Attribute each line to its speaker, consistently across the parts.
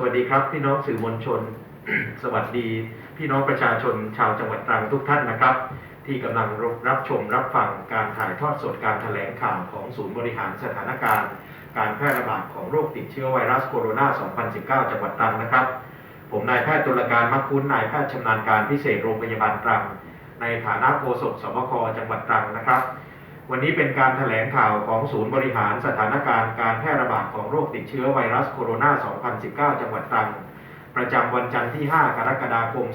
Speaker 1: สวัสดีครับ พี่น้องสื่อมวลชน สวัสดี พี่น้องประชาชนชาวจังหวัดตรังทุกท่านนะครับ ที่กำลังรับชมรับฟังการถ่ายทอดสดการแถลงข่าวของศูนย์บริหารสถานการณ์ การแพร่ระบาดของโรคติดเชื้อไวรัสโคโรนา 2019 จังหวัดตรังนะครับ ผมนายแพทย์ตุลการมักคุ้นนายแพทย์ชำนาญการพิเศษโรงพยาบาลตรัง ในฐานะโฆษกสบคจังหวัดตรังนะครับ วันนี้เป็นการแถลงข่าวของศูนย์บริหารสถานการณ์การแพร่ระบาดของโรคติดเชื้อไวรัสโคโรนา 2019 จังหวัดตรัง ประจำวันจันทร์ที่ 5 กรกฎาคม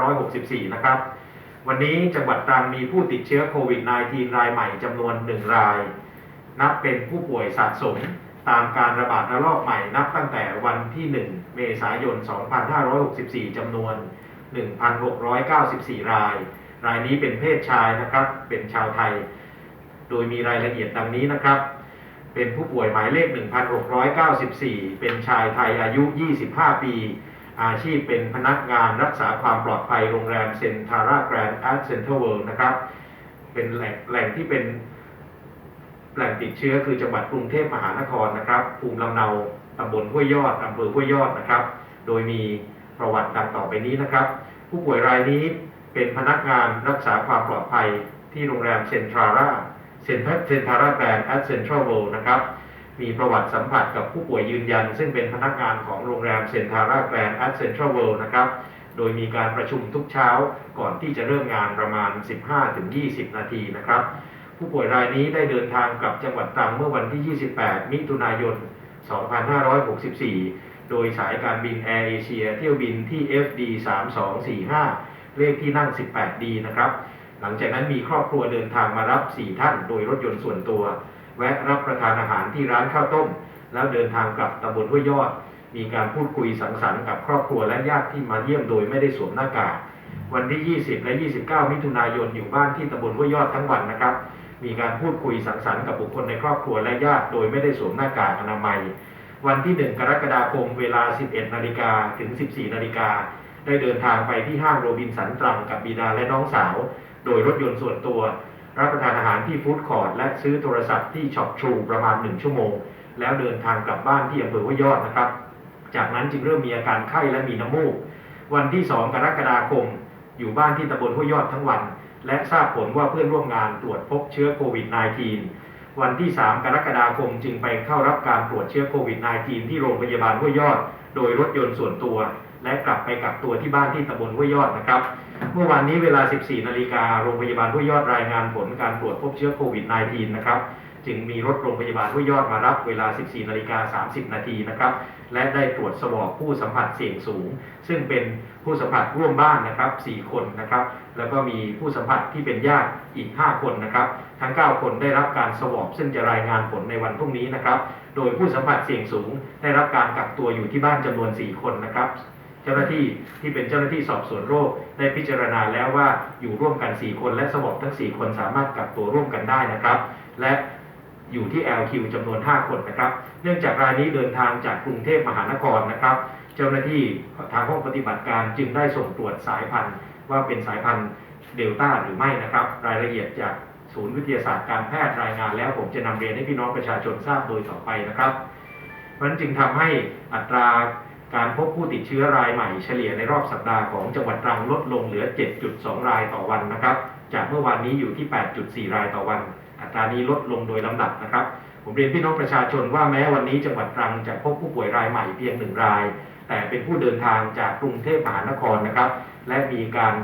Speaker 1: 2564 นะครับ วันนี้จังหวัดตรังมีผู้ติดเชื้อโควิด -19 รายใหม่จำนวน 1 ราย นับเป็นผู้ป่วยสะสมตามการระบาดระลอกใหม่นับตั้งแต่วันที่ 1 เมษายน 2564 จำนวน 1,694 ราย รายนี้เป็นเพศชายนะครับ เป็นชาวไทย โดยมีรายละเอียดดังนี้นะครับ เป็นผู้ป่วยหมายเลข 1694 เป็นชายไทยอายุ 25 ปี อาชีพเป็นพนักงานรักษาความปลอดภัยโรงแรมเซนทาร่าแกรนด์แอดเซนทรัลเวิลด์นะครับ เป็นแหล่งแหล่งที่เป็นแหล่งติดเชื้อคือจังหวัดกรุงเทพมหานครนะครับ ภูมิลำเนาตำบลห้วยยอดอำเภอห้วยยอดนะครับ โดยมีประวัติดังต่อไปนี้นะครับ ผู้ป่วยรายนี้เป็นพนักงานรักษาความปลอดภัยที่โรงแรมเซนทราร่า เซ็นทรัลเซ็นทาร่าแกรนด์แอดเซ็นทรัลเวิลด์นะครับ มีประวัติสัมผัสกับผู้ป่วยยืนยัน ซึ่งเป็นพนักงานของโรงแรมเซ็นทาร่าแกรนด์แอดเซ็นทรัลเวิลด์นะครับ โดยมีการประชุมทุกเช้าก่อนที่จะเริ่มงานประมาณ 15-20 นาทีนะครับ ผู้ป่วยรายนี้ได้เดินทางกลับจังหวัดตรังเมื่อวันที่ 28 มิถุนายน 2564 โดยสายการบินแอร์เอเชียเที่ยวบินที่ FD 3245เลขที่นั่ง 18D นะครับ หลังจากนั้นมีครอบครัวเดินทางมารับ4ท่านโดยรถยนต์ส่วนตัว แวะรับประทานอาหารที่ร้านข้าวต้ม แล้วเดินทางกลับตำบลห้วยยอด มีการพูดคุยสังสรรค์กับครอบครัวและญาติที่มาเยี่ยมโดยไม่ได้สวมหน้ากากวันที่ 20 และ 29 มิถุนายนอยู่บ้านที่ตำบลห้วยยอดทั้งวันนะครับ มีการพูดคุยสังสรรค์กับบุคคลในครอบครัวและญาติโดยไม่ได้สวมหน้ากากอนามัย วันที่ 1 กรกฎาคมเวลา 11 นาฬิกาถึง 14 นาฬิกาได้เดินทางไปที่ห้างโรบินสันตรังกับบิดาและน้องสาว โดยรถยนต์ส่วนตัว รับประทานอาหารที่ฟู้ดคอร์ทและซื้อโทรศัพท์ที่ช็อปทรูประมาณ 1 ชั่วโมง แล้วเดินทางกลับบ้านที่อำเภอห้วยยอดนะครับ จากนั้นจึงเริ่มมีอาการไข้และมีน้ำมูก วันที่ 2 กรกฎาคม อยู่บ้านที่ตำบลห้วยยอดทั้งวัน และทราบผลว่าเพื่อนร่วมงานตรวจพบเชื้อโควิด -19 วันที่ 3 กรกฎาคมจึงไปเข้ารับการตรวจเชื้อโควิด -19 ที่โรงพยาบาลห้วยยอด โดยรถยนต์ส่วนตัว และกลับไปกักตัวที่บ้านที่ตำบลห้วยยอดนะครับ เมื่อวานนี้เวลา 14 นาฬิกาโรงพยาบาลห้วยยอดรายงานผลการตรวจพบเชื้อโควิด -19 นะครับจึงมีรถโรงพยาบาลห้วยยอดมารับเวลา 14 นาฬิกา 30 นาทีนะครับ และได้ตรวจสวอปผู้สัมผัสเสี่ยงสูง ซึ่งเป็นผู้สัมผัสร่วมบ้านนะครับ 4 คนนะครับ แล้วก็มีผู้สัมผัสที่เป็นญาติอีก 5 คนนะครับ ทั้ง 9 คนได้รับการสวอปซึ่งจะรายงานผลในวันพรุ่งนี้นะครับ โดยผู้สัมผัสเสี่ยงสูง ได้รับการกักตัวอยู่ที่บ้านจำนวน 4 คนนะครับ เจ้าหน้าที่ที่เป็นเจ้าหน้าที่สอบสวนโรคได้พิจารณาแล้วว่าอยู่ร่วมกัน 4 คนและสวอปทั้ง 4 คนสามารถกักตัวร่วมกันได้นะครับ และอยู่ที่ LQ จำนวน 5 คนนะครับ เนื่องจากรายนี้เดินทางจากกรุงเทพมหานครนะครับ เจ้าหน้าที่ทางห้องปฏิบัติการจึงได้ส่งตรวจสายพันธุ์ ว่าเป็นสายพันธุ์เดลต้าหรือไม่นะครับ รายละเอียดจากศูนย์วิทยาศาสตร์การแพทย์รายงานแล้วผมจะนำเรียนให้พี่น้องประชาชนทราบโดยต่อไปนะครับเพราะฉะนั้นจึงทำให้อัตรา การพบผู้ติดเชื้อรายใหม่เฉลี่ยในรอบสัปดาห์ของจังหวัดตรังลดลงเหลือ 7.2 รายต่อวันนะครับ จากเมื่อวานนี้อยู่ที่ 8.4 รายต่อวัน อัตรานี้ลดลงโดยลำดับนะครับ ผมเรียนพี่น้องประชาชนว่าแม้วันนี้จังหวัดตรังจะพบผู้ป่วยรายใหม่เพียงหนึ่งราย แต่เป็นผู้เดินทางจากกรุงเทพมหานครนะครับ และมีการ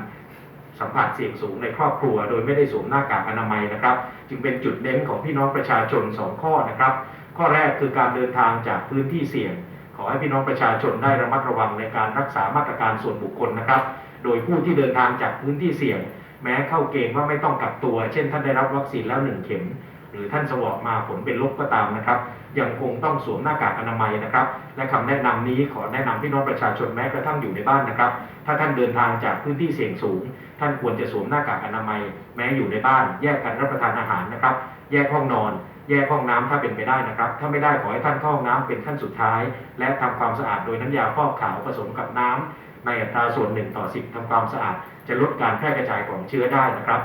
Speaker 1: สัมผัสเสี่ยงสูงในครอบครัว โดยไม่ได้สวมหน้ากากอนามัยนะครับ จึงเป็นจุดเน้นของพี่น้องประชาชน 2 ข้อนะครับ ข้อแรกคือการเดินทางจากพื้นที่เสี่ยง ขอให้พี่น้องประชาชนได้ระมัดระวังในการรักษามาตรการส่วนบุคคลนะครับ โดยผู้ที่เดินทางจากพื้นที่เสี่ยง แม้เข้าเกณฑ์ว่าไม่ต้องกักตัว เช่นท่านได้รับวัคซีนแล้วหนึ่งเข็ม หรือท่านสวอปมาผลเป็นลบก็ตามนะครับ ยังคงต้องสวมหน้ากากอนามัยนะครับ และคำแนะนำนี้ขอแนะนำพี่น้องประชาชนแม้กระทั่งอยู่ในบ้านนะครับ ถ้าท่านเดินทางจากพื้นที่เสี่ยงสูง ท่านควรจะสวมหน้ากากอนามัย แม้อยู่ในบ้าน แยกกันรับประทานอาหารนะครับ แยกห้องนอน แยกห้องน้ำถ้าเป็นไปได้นะครับ ถ้าไม่ได้ขอให้ท่านเข้าห้องน้ำเป็นขั้นสุดท้าย และทำความสะอาดโดยน้ำยาฟอกขาวผสมกับน้ำในอัตราส่วน1ต่อ10ทำความสะอาดจะลดการแพร่กระจายของเชื้อได้นะครับ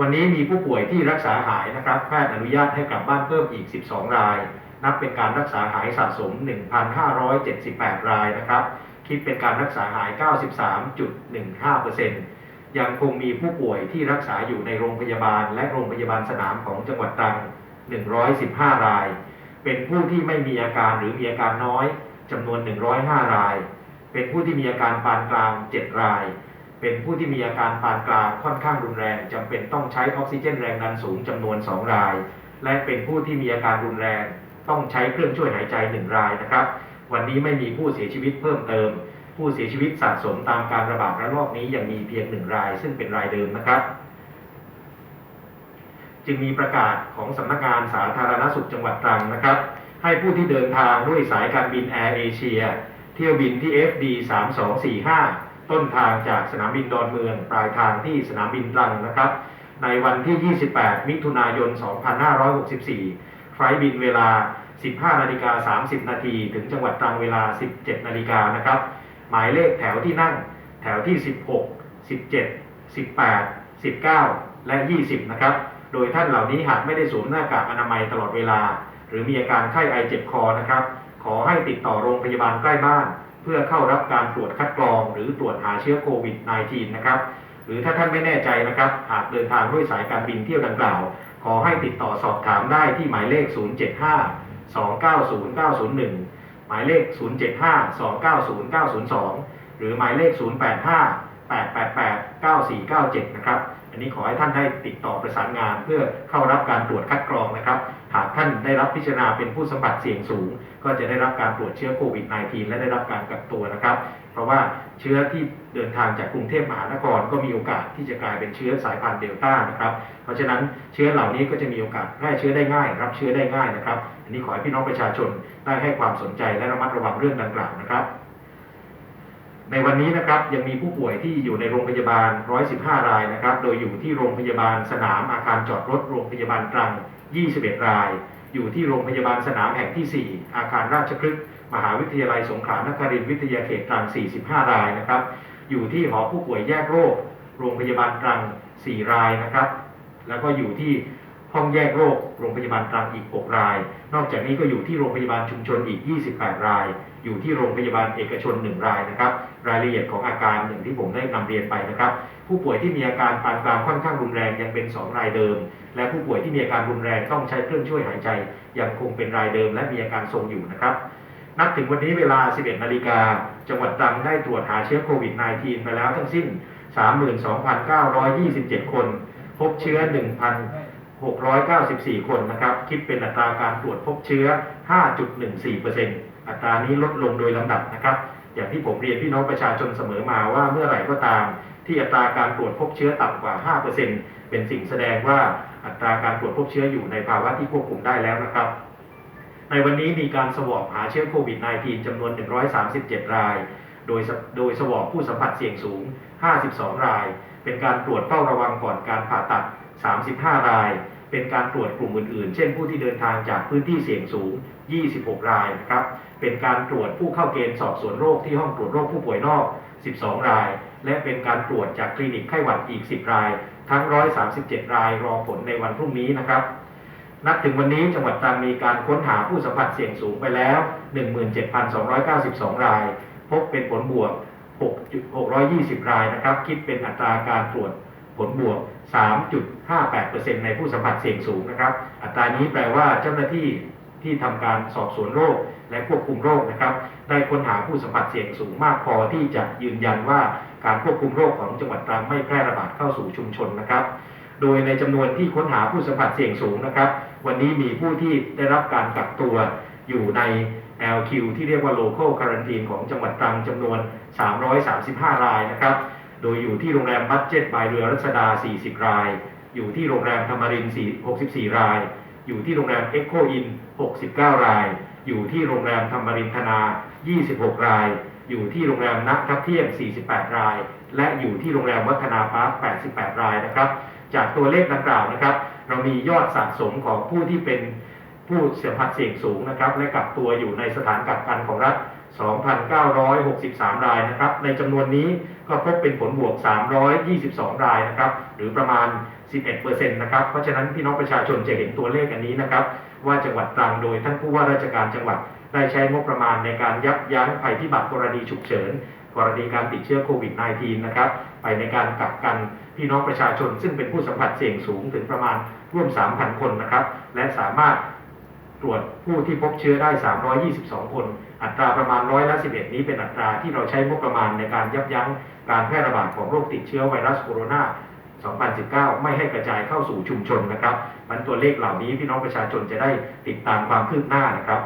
Speaker 1: วันนี้มีผู้ป่วยที่รักษาหายนะครับแพทย์อนุญาตให้กลับบ้านเพิ่มอีก 12 ราย นับเป็นการรักษาหายสะสม 1,578 รายนะครับ คิดเป็นการรักษาหาย 93.15%ยังคงมีผู้ป่วยที่รักษาอยู่ในโรงพยาบาล และโรงพยาบาลสนามของจังหวัดตรัง 115 ราย เป็นผู้ที่ไม่มีอาการหรือมีอาการน้อยจำนวน 105 ราย เป็นผู้ที่มีอาการปานกลาง 7 ราย เป็นผู้ที่มีอาการปานกลางค่อนข้างรุนแรงจำเป็นต้องใช้ออกซิเจนแรงดันสูงจำนวน 2 ราย และเป็นผู้ที่มีอาการรุนแรง ต้องใช้เครื่องช่วยหายใจ 1 รายนะครับ วันนี้ไม่มีผู้เสียชีวิตเพิ่มเติม ผู้เสียชีวิตสะสมตามการระบาดระลอกนี้ยังมีเพียงหนึ่งราย ซึ่งเป็นรายเดิมนะครับ จึงมีประกาศของสำนักงานสาธารณสุขจังหวัดตรังนะครับ ให้ผู้ที่เดินทางด้วยสายการบินแอร์เอเชียเที่ยวบินที่ FD 3245 ต้นทางจากสนามบินดอนเมือง ปลายทางที่สนามบินตรังนะครับ ในวันที่ 28 มิถุนายน 2564 ไฟล์บินเวลา 15 นาฬิกา 30 นาทีถึงจังหวัดตรังเวลา 17 นาฬิกานะครับ หมายเลขแถวที่นั่ง แถวที่ 16 17 18 19 และ 20 นะครับ โดยท่านเหล่านี้หากไม่ได้สวมหน้ากากอนามัยตลอดเวลา หรือมีอาการไข้ไอเจ็บคอนะครับ ขอให้ติดต่อโรงพยาบาลใกล้บ้าน พื่อเข้ารับการตรวจคัดกรอง หรือตรวจหาเชื้อโควิด -19 นะครับ หรือถ้าท่านไม่แน่ใจนะครับหากเดินทางด้วยสายการบินเที่ยวดังกล่าว ขอให้ติดต่อสอบถามได้ที่หมายเลข 075 290 901 หมายเลข 075 290 902 หรือหมายเลข 085 888 9497 นะครับ อันนี้ขอให้ท่านได้ติดต่อประสานงานเพื่อเข้ารับการตรวจคัดกรองนะครับ รับพิจารณาเป็นผู้สัมผัสเสี่ยงสูง ก็จะได้รับการตรวจเชื้อโควิด -19 และได้รับการกักตัวนะครับ เพราะว่าเชื้อที่เดินทางจากกรุงเทพมหานครก็มีโอกาสที่จะกลายเป็นเชื้อสายพันธุ์เดลต้านะครับ เพราะฉะนั้นเชื้อเหล่านี้ก็จะมีโอกาสแพร่เชื้อได้ง่าย รับเชื้อได้ง่ายนะครับ อันนี้ขอให้พี่น้องประชาชนได้ให้ความสนใจและระมัดระวังเรื่องดังกล่าวนะครับในวันนี้นะครับยังมีผู้ป่วยที่อยู่ในโรงพยาบาล 115 รายนะครับ โดยอยู่ที่โรงพยาบาลสนามอาคารจอดรถโรงพยาบาลตรัง 21 ราย อยู่ที่โรงพยาบาลสนามแห่งที่ 4 อาคารราชพฤกษ์มหาวิทยาลัยสงขลานครินทร์วิทยาเขตตรัง 45 รายนะครับ อยู่ที่หอผู้ป่วยแยกโรค โรงพยาบาลตรัง 4 รายนะครับ แล้วก็อยู่ที่ ห้องแยกโรคโรงพยาบาลตรังอีก 6 ราย นอกจากนี้ก็อยู่ที่โรงพยาบาลชุมชนอีก 28 ราย อยู่ที่โรงพยาบาลเอกชน 1 รายนะครับ รายละเอียดของอาการอย่างที่ผมได้นำเรียนไปนะครับ ผู้ป่วยที่มีอาการปานกลางค่อนข้างรุนแรงยังเป็น 2 รายเดิม และผู้ป่วยที่มีอาการรุนแรงต้องใช้เครื่องช่วยหายใจ ยังคงเป็นรายเดิม และมีอาการทรงอยู่นะครับนับถึงวันนี้เวลา 11 นาฬิกา จังหวัดตรังได้ตรวจหาเชื้อโควิด -19 ไปแล้วทั้งสิ้น 32,927 คน พบเชื้อ 694 คนนะครับ คิดเป็นอัตราการตรวจพบเชื้อ 5.14%อัตรานี้ลดลงโดยลำดับนะครับ อย่างที่ผมเรียนพี่น้องประชาชนเสมอมาว่าเมื่อไหร่ก็ตาม ที่อัตราการตรวจพบเชื้อต่ำกว่า 5%เป็นสิ่งแสดงว่าอัตราการตรวจพบเชื้ออยู่ในภาวะที่ควบคุมได้แล้วนะครับ ในวันนี้มีการสวอปหาเชื้อโควิด -19 จำนวน 137 ราย โดยโดยสวอปผู้สัมผัสเสี่ยงสูง 52 ราย เป็นการตรวจเฝ้าระวังก่อนการ 35 ราย เป็นการตรวจกลุ่มอื่นๆ เช่นผู้ที่เดินทางจากพื้นที่เสี่ยงสูง 26 รายนะครับ เป็นการตรวจผู้เข้าเกณฑ์สอบสวนโรคที่ห้องตรวจโรคผู้ป่วยนอก 12 ราย และเป็นการตรวจจากคลินิกไข้หวัดอีก 10 ราย ทั้ง 137 รายรอผลในวันพรุ่งนี้นะครับ นับถึงวันนี้จังหวัดตรังมีการค้นหาผู้สัมผัสเสี่ยงสูงไปแล้ว 17,292 ราย พบเป็นผลบวก 620 รายนะครับ คิดเป็นอัตราการตรวจ ผลบวก 3.58%ในผู้สัมผัสเสี่ยงสูงนะครับ อัตรานี้แปลว่าเจ้าหน้าที่ที่ทำการสอบสวนโรคและควบคุมโรคนะครับ ได้ค้นหาผู้สัมผัสเสี่ยงสูงมากพอที่จะยืนยันว่าการควบคุมโรคของจังหวัดตรังไม่แพร่ระบาดเข้าสู่ชุมชนนะครับ โดยในจำนวนที่ค้นหาผู้สัมผัสเสี่ยงสูงนะครับ วันนี้มีผู้ที่ได้รับการกักตัวอยู่ใน LQ ที่เรียกว่า local quarantine ของจังหวัดตรังจำนวน 335 รายนะครับ ดยอยู่ที่โรงแรมบัตเจ็ตบายเรือรัชดา 40 ราย อยู่ที่โรงแรมธรรมรินทร์64 ราย อยู่ที่โรงแรมเอ็กโคอิน 69 ราย อยู่ที่โรงแรมธรรมรินทนา 26 ราย อยู่ที่โรงแรมนักทับเที่ยง 48 ราย และอยู่ที่โรงแรมวัฒนาพาร์ค 88 รายนะครับ จากตัวเลขดังกล่าวนะครับ เรามียอดสะสมของผู้ที่เป็น ผู้สัมผัสเสี่ยงสูงนะครับ และกักตัวอยู่ในสถานกักกันของรัฐ 2,963 รายนะครับ ในจำนวนนี้ก็พบเป็นผลบวก 322 รายนะครับ หรือประมาณ 11%นะครับ เพราะฉะนั้นพี่น้องประชาชนจะเห็นตัวเลขอันนี้นะครับ ว่าจังหวัดตรังโดยท่านผู้ว่าราชการจังหวัดได้ใช้งบประมาณในการยับยั้งภัยพิบัติกรณีฉุกเฉินกรณีการติดเชื้อโควิด -19 นะครับ ไปในการกักกันพี่น้องประชาชน ซึ่งเป็นผู้สัมผัสเสี่ยงสูงถึงประมาณร่วม 3,000 คนนะครับ และสามารถ ตรวจผู้ที่พบเชื้อได้ 322 คน อัตราประมาณร้อยละ11 นี้เป็นอัตราที่เราใช้งบประมาณในการยับยั้งการแพร่ระบาดของโรคติดเชื้อไวรัสโคโรนา2019 ไม่ให้กระจายเข้าสู่ชุมชนนะครับมันตัวเลขเหล่านี้พี่น้องประชาชนจะได้ติดตามความคืบหน้านะครับ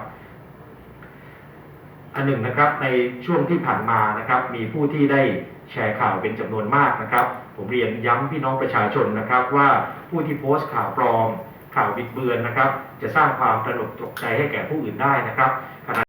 Speaker 1: อันหนึ่งนะครับในช่วงที่ผ่านมานะครับ มีผู้ที่ได้แชร์ข่าวเป็นจำนวนมากนะครับ ผมเรียนย้ำพี่น้องประชาชนนะครับ ว่าผู้ที่โพสต์ข่าวปลอม ข่าวบิดเบือนนะครับ จะสร้างความตระหนกตกใจให้แก่ผู้อื่นได้นะครับ